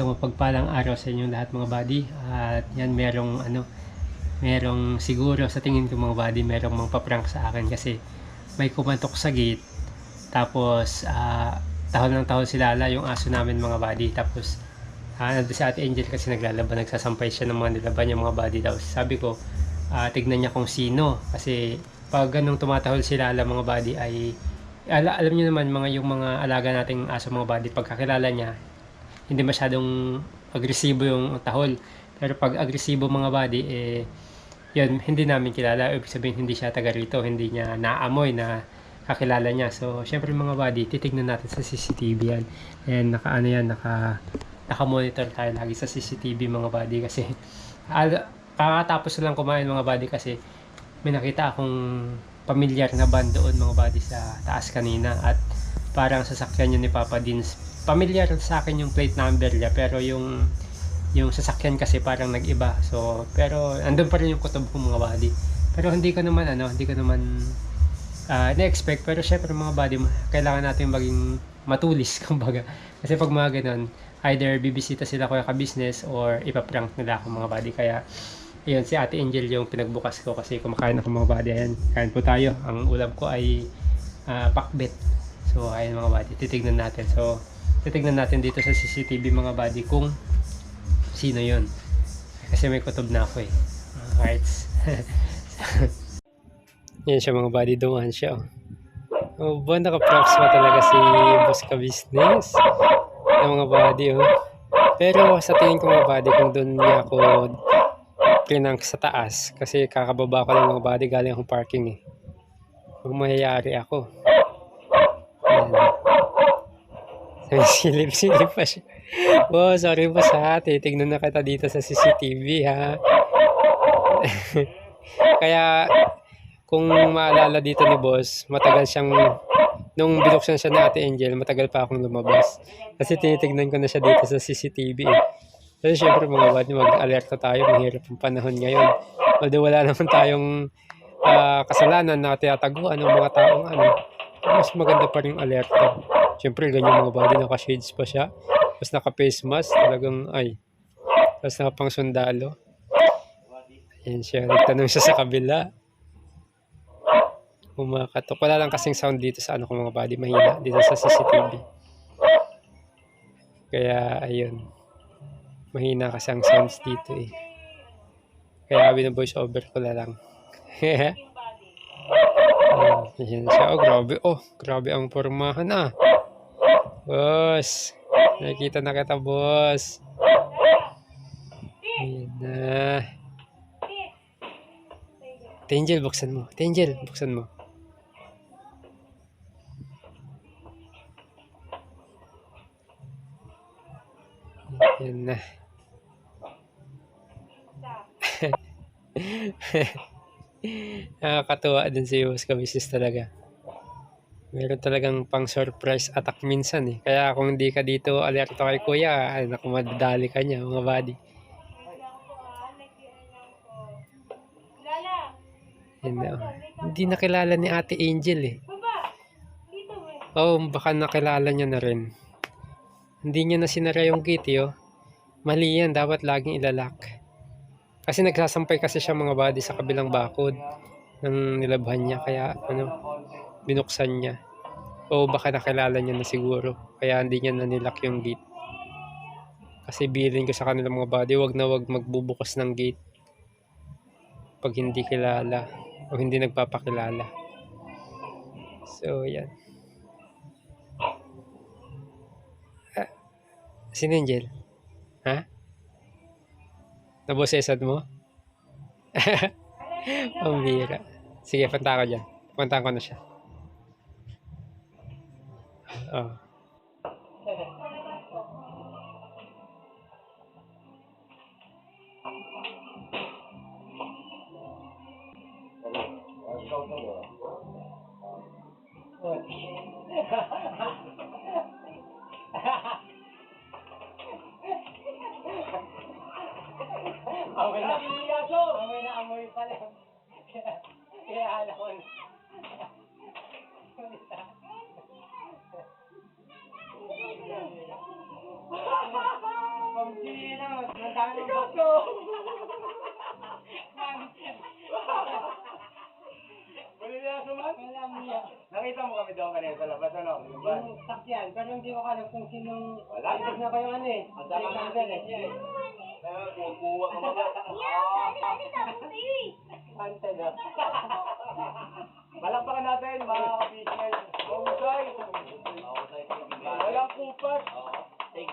Isang mapagpalang araw sa inyong lahat mga buddy. At yan merong ano, merong siguro sa tingin ko mga buddy, merong mga paprank sa akin kasi may kumantok sa gate. Tapos ah, tahol ng tahol si Lala yung aso namin mga buddy. Tapos ah, nandun si Ate Angel kasi naglalaban, nagsasampay siya ng mga nilaban niya mga buddy daw. Sabi ko, ah, tignan niya kung sino kasi pag ganung tumatahol si Lala mga buddy ay ala, alam niyo naman mga yung mga alaga nating aso mga buddy pagkakilala niya hindi masyadong agresibo yung tahol. Pero pag agresibo mga body, eh, yun, hindi namin kilala. Ibig sabihin, hindi siya taga rito. Hindi niya naamoy na kakilala niya. So, syempre mga body, titignan natin sa CCTV yan. And naka, ano yan, naka, naka-monitor tayo lagi sa CCTV mga body kasi al, kakatapos lang kumain mga body kasi may nakita akong pamilyar na van doon mga body sa taas kanina at parang sasakyan yun ni Papa Dins familiar sa akin yung plate number niya pero yung yung sasakyan kasi parang nag-iba. So, pero andun pa rin yung kutob ko mga body. Pero hindi ko naman ano, hindi ko naman uh, na-expect pero syempre mga body kailangan natin maging matulis kumbaga. Kasi pag mga ganun, either bibisita sila ko ka business or ipaprank nila ako mga body. Kaya ayun si Ate Angel yung pinagbukas ko kasi kumakain ako mga body. Ayan, kain po tayo. Ang ulam ko ay uh, pakbet. So, ayun mga body, titignan natin. So, titignan natin dito sa CCTV mga buddy kung sino yon kasi may kutob na ako eh. Hearts yan siya mga buddy dumaan siya oh. Oh ba naka-props pa talaga si boss ka business yung mga buddy oh. Pero sa tingin ko mga buddy kung doon niya ako prinank sa taas kasi kakababa ko lang mga buddy galing akong parking eh. Kung mayayari ako silip-silip pa siya. Boss, sorry boss ha. Titignan na kita dito sa CCTV ha. Kaya, kung maalala dito ni boss, matagal siyang, nung binuksan siya ni Ate Angel, matagal pa akong lumabas. Kasi tinitignan ko na siya dito sa CCTV eh. Kasi syempre mga bad, mag-alerta tayo, mahirap ang panahon ngayon. Although wala naman tayong uh, kasalanan na tinataguan ng mga taong ano, mas maganda pa rin alerta. Siyempre, ganyan mga body, naka-shades pa siya. Tapos naka-face mask, talagang, ay. Tapos naka-pang sundalo. Ayan siya, nagtanong siya sa kabila. Umakatok. Wala lang kasing sound dito sa ano ko mga body, mahina dito sa CCTV. Kaya, ayun. Mahina kasi ang sounds dito eh. Kaya bina-voice over ko na lang. Ayan siya. Oh, grabe. Oh, grabe ang formahan ah. Boss. Nakikita na kita, boss. Ayan na. Tangel, buksan mo. Tangel, buksan mo. Ayan na. Nakakatuwa din si Boss Kamisis talaga meron talagang pang surprise attack minsan eh. Kaya kung hindi ka dito alerto kay kuya, ay naku madadali ka niya mga buddy. Yun na. Oh. Hindi nakilala ni Ate Angel eh. Oh, baka nakilala niya na rin. Hindi niya na sinara yung gate eh, oh. Mali yan, dapat laging ilalak. Kasi nagsasampay kasi siya mga body sa kabilang bakod ng nilabhan niya. Kaya ano, binuksan niya. O baka nakilala niya na siguro. Kaya hindi niya na nilak yung gate. Kasi bilin ko sa kanila mga body, wag na wag magbubukas ng gate. Pag hindi kilala o hindi nagpapakilala. So, yan. Ah, sino Angel? Ha? Nabosesad mo? Pambira. Sige, punta ko dyan. Punta ko na siya. Oh. Amoy na. Amoy na amoy pa lang. Kaya alam ko. Ang dami ng boss. Wala niya suman? Wala mo. Nakita mo kami doon kanina labas, ano? Yung sakyan, pero hindi ko alam kung sinong... Wala. Ibig na ba eh? Ang dami ng eh. Kukuha ka mga. Pantay na. Palakpakan natin, mga ka-business. Mahusay.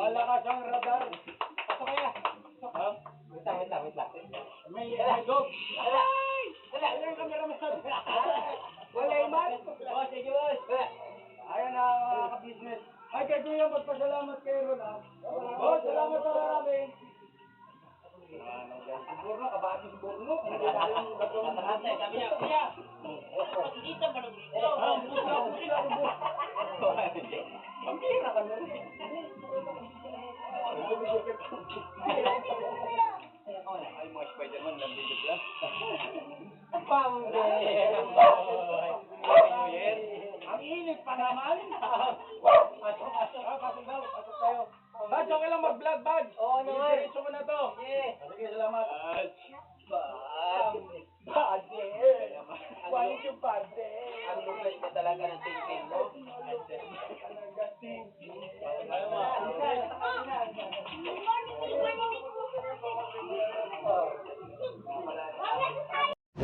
Malakas ang radar. Ha? Wait lang, wait. May dog. Wala! Wala! Yung cameraman. Wala iman. Oh, sige boss. Ayan na ka-business. Ay, Kuya, magpasalamat kayo ron. Oh, salamat sa marami. Si Burno, kabati si Burno. Ano ba tayong gagawin? Sabi niya, kuya. Na rin. Ang init pa naman. Pasok, pasok. Ah, pasok daw, pasok tayo. Badge, okay lang mag-vlog, Badge. Oo naman. Diretso mo na to. Sige, salamat. Badge.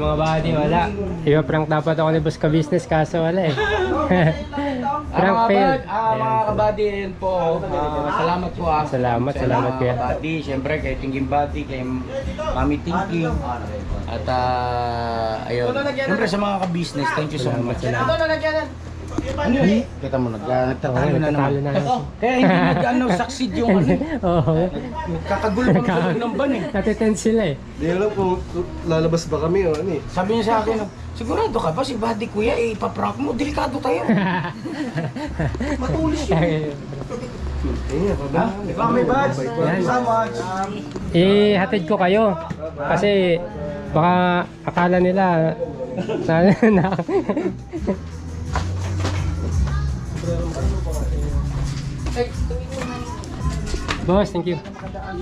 Yung mga buddy, wala. Iba prank dapat ako ni Boss ka business kaso wala eh. prank mga failed. bad, ah, mga kabady din po. Ah, salamat po ah. Salamat, salamat, Sa kuya. Kabady, syempre kay Tingin Bati, kay Mami Thinking. At ah, ayun. Syempre sa mga ka-business, thank you so much. Salamat. Ano yun? Kita mo, nag, ah, nagtatalo na nagtatalo naman. na. Kaya hindi nag ano, succeed yung ano. Oo. Kakagulo pa ng ng ban eh. Natitense sila eh. Hindi alam kung lalabas ba kami o ano eh. Sabi niya sa akin, sigurado ka ba si Buddy Kuya, eh, ipaprank mo, delikado tayo. Matulis yun. Eh, Ha? Ikaw may badge. Thank you so much. Eh, hatid ko kayo. Kasi baka akala nila na, na Boss, thank you.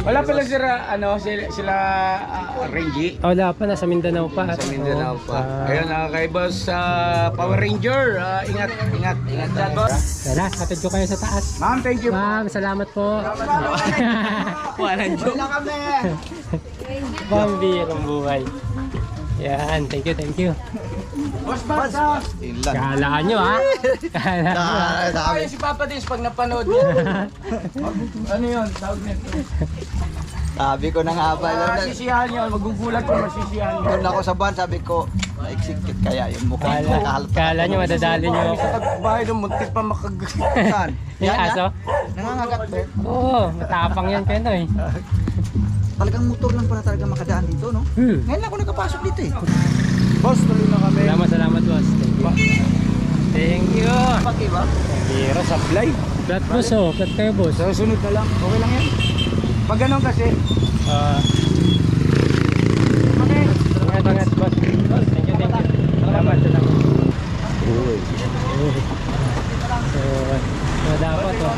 Wala pala sila, ano, sila, sila ah, Renji. Oh, wala pa, nasa Mindanao pa. Sa Mindanao pa. Ah, Ayun, uh, kay Boss ah, Power Ranger. ah, ingat, ingat, ingat dyan, boss. Wala, hatid ko kayo sa taas. Ma'am, thank you. Ma'am, salamat po. Walang joke. Pambirang buhay. Yan, thank you, thank you. Boss, ah. Kalaan nyo ha. Ha. Ay, si Papa Dins pag napanood niya. ano yun? Tawag nito. Sabi ko na nga ba, nung, Masisiyahan yun. Magugulat ko, masisiyahan yun. nung ako sa buwan, sabi ko, execute kaya yung mukha Kala, ko nakahalata. kala nyo madadali nyo ako. Sa bahay doon, muntik pa makagasan. Yung aso? Nangangagat ba? Oo, matapang yan kayo eh. Talagang motor lang pala talaga makadaan dito, no? Hmm. Ngayon lang ako nakapasok dito eh. Boss, tuloy na kami. Salamat, salamat boss. Thank you. Thank you. Pag iba, Bira, sablay. Flat boss oh, flat kayo boss. Sa sunod na lang. Okay lang yan. Pag ganun kasi, Ah, ingat, ingat boss. Boss, thank you, thank you. Salamat, salamat. So, so dapat oh.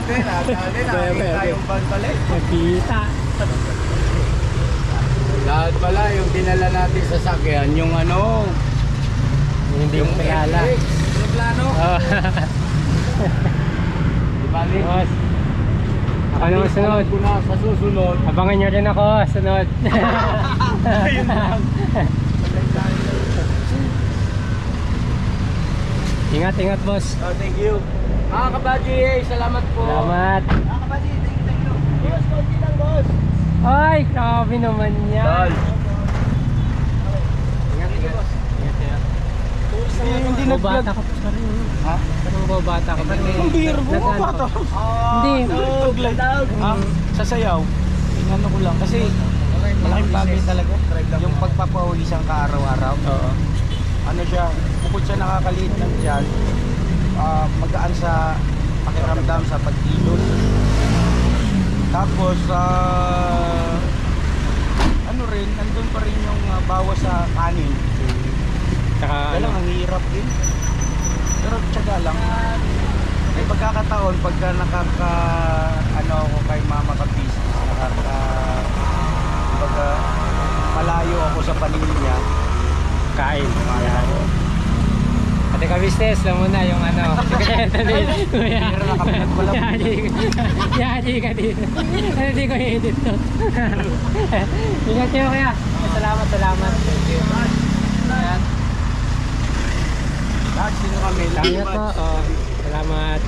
Dali na, nakikita yung van pala eh. Pala yung dinala natin sa sakyan, yung ano, Yung Hindi mo kilala. Yung plano. Oh. Di bali? boss. Ako naman sunod. Ko na sa susunod. Abangan nyo rin ako, sunod. Ayun lang. ingat, ingat boss. Oh, thank you. Mga kabadji, salamat po. Salamat. mga kapatid, thank you, thank you. Boss, konti lang, boss. Ay, grabe naman yan. Tol. Ingat, ingat. Ingat, ingat. Hindi, hindi nag-vlog. ka pa rin. Ha? Parang bobata ka pa rin. Ang biro mo, bata. ka? Hindi. Nag-vlog. Ha? Sa sayaw, inano ko lang. Kasi malaking bagay talaga. Yung pagpapawisan ka araw-araw. Oo. Ano siya, bukod sa nakakaliit ng tiyan, ah, magaan sa pakiramdam sa pagkilot. Tapos uh, ano rin, andun pa rin yung ah, uh, bawa sa kanin. Tsaka ano? ang hirap din. Pero tsaga lang. May pagkakataon pagka nakaka ano ako kay mama ka business, nakaka pagka malayo ako sa paningin niya. Kain. Kain. Ate ka business lang muna yung ano. Pero nakapilag pala. Yari ka. Yari ka dito. Hindi ko i-edit to. Ingat kayo kaya. Salamat, salamat. Thank you. Ayan. Lahat sino kami? Salamat po. Oh, salamat.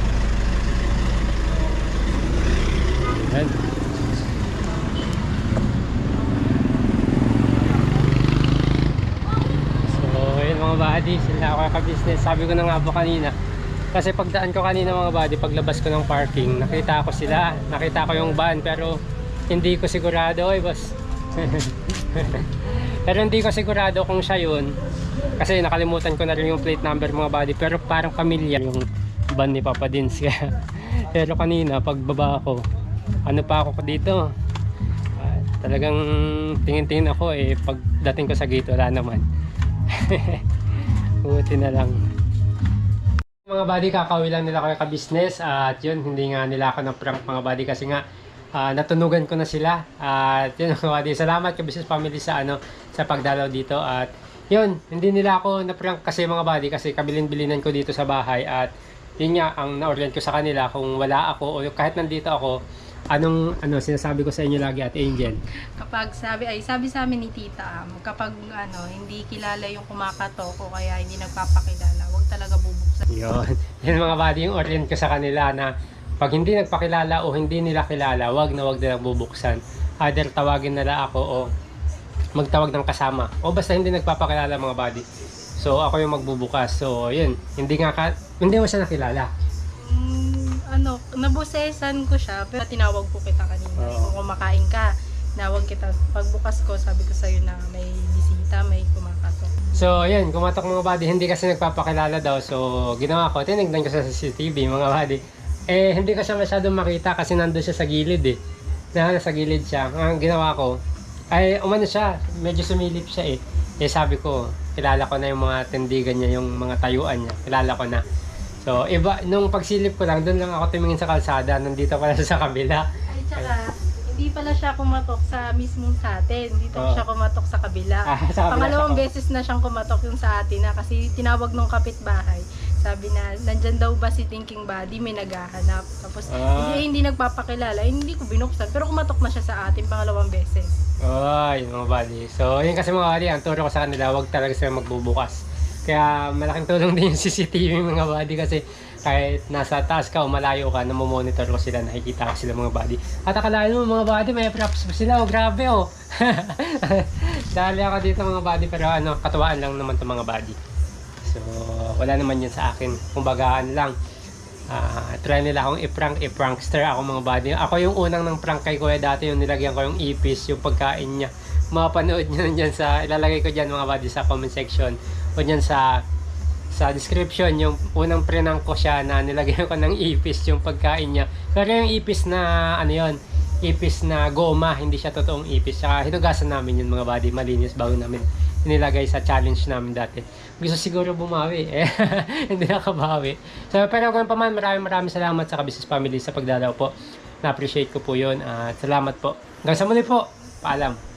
Ayan. So, yun buddy, sila ako ka-business. Sabi ko na nga po kanina. Kasi pagdaan ko kanina mga buddy, paglabas ko ng parking, nakita ko sila. Nakita ko yung van, pero hindi ko sigurado. Oy, boss. pero hindi ko sigurado kung siya yun. Kasi nakalimutan ko na rin yung plate number mga buddy. Pero parang familiar yung van ni Papa Dins. Pero kanina, pagbaba ko, ano pa ako dito? Ah, talagang tingin-tingin ako eh. Pagdating ko sa gate, wala naman. Buti na lang. Mga buddy, kakauwi lang nila kayo ka-business at yun, hindi nga nila ako na-prank mga buddy kasi nga ah, natunugan ko na sila. At yun mga buddy, salamat ka-business family sa ano sa pagdalaw dito. At yun, hindi nila ako na-prank kasi mga buddy kasi kabilin-bilinan ko dito sa bahay. At yun nga, ang na-orient ko sa kanila kung wala ako o kahit nandito ako anong ano sinasabi ko sa inyo lagi at Angel kapag sabi ay sabi sa amin ni Tita Am, kapag ano hindi kilala yung kumakatok o kaya hindi nagpapakilala, wag talaga bubuksan. Yun. Yan mga buddy, yung orient ko sa kanila na pag hindi nagpakilala o hindi nila kilala, wag na wag nilang bubuksan. Either tawagin nila ako o magtawag ng kasama. O basta hindi nagpapakilala mga buddy. So ako yung magbubukas. So yun, hindi nga ka, hindi mo siya nakilala. Ano, nabusesan ko siya pero tinawag ko kita kanina. Oo. Kung kumakain ka, nawag kita. Pagbukas ko, sabi ko sa'yo na may bisita, may kumakatok. So yun, kumatok mga buddy, hindi kasi nagpapakilala daw. So ginawa ko, tinignan ko sa CCTV mga buddy. Eh hindi ko siya masyadong makita kasi nandun siya sa gilid eh. Na, nasa gilid siya. Ang ginawa ko, ay umano siya, medyo sumilip siya eh. Eh sabi ko, kilala ko na yung mga tindigan niya, yung mga tayuan niya. Kilala ko na. So, iba, nung pagsilip ko lang, doon lang ako tumingin sa kalsada, nandito pala siya sa kabila. Ay, tsaka, hindi pala siya kumatok sa mismong sa atin. Dito Oo. siya kumatok sa kabila. Ah, sa kabila Pangalawang siya. beses na siyang kumatok yung sa atin na kasi tinawag nung kapitbahay. Sabi na, nandyan daw ba si Thinking Body, may naghahanap. Tapos, Ah. hindi, hindi nagpapakilala, hindi ko binuksan. Pero kumatok na siya sa atin pangalawang beses. Oh, yun mga buddy. So, yun kasi mga buddy, ang turo ko sa kanila, huwag talaga sila magbubukas. Kaya malaking tulong din yung CCTV mga buddy kasi kahit nasa taas ka o malayo ka, namomonitor ko sila, nakikita ko sila mga buddy. At akalain mo mga buddy, may props pa sila, oh grabe oh. Dali ako dito mga buddy, pero ano, katuwaan lang naman to mga buddy. So, wala naman yun sa akin. Kumbaga, ano lang, Ah, try nila akong i-prank, i-prankster ako mga buddy. Ako yung unang ng prank kay Kuya dati yung nilagyan ko yung ipis, yung pagkain niya. Mapanood nyo dyan sa, ilalagay ko dyan mga buddy sa comment section o dyan sa sa description yung unang prank ko siya na nilagyan ko ng ipis yung pagkain niya. Pero yung ipis na ano yon ipis na goma, hindi siya totoong ipis. Saka hinugasan namin yun mga buddy, malinis bago namin inilagay sa challenge namin dati. Gusto siguro bumawi, eh. hindi nakabawi. So, pero kung pa man, maraming maraming salamat sa Kabisnes Family sa pagdalaw po. Na-appreciate ko po yun. At salamat po. Hanggang sa muli po. Paalam.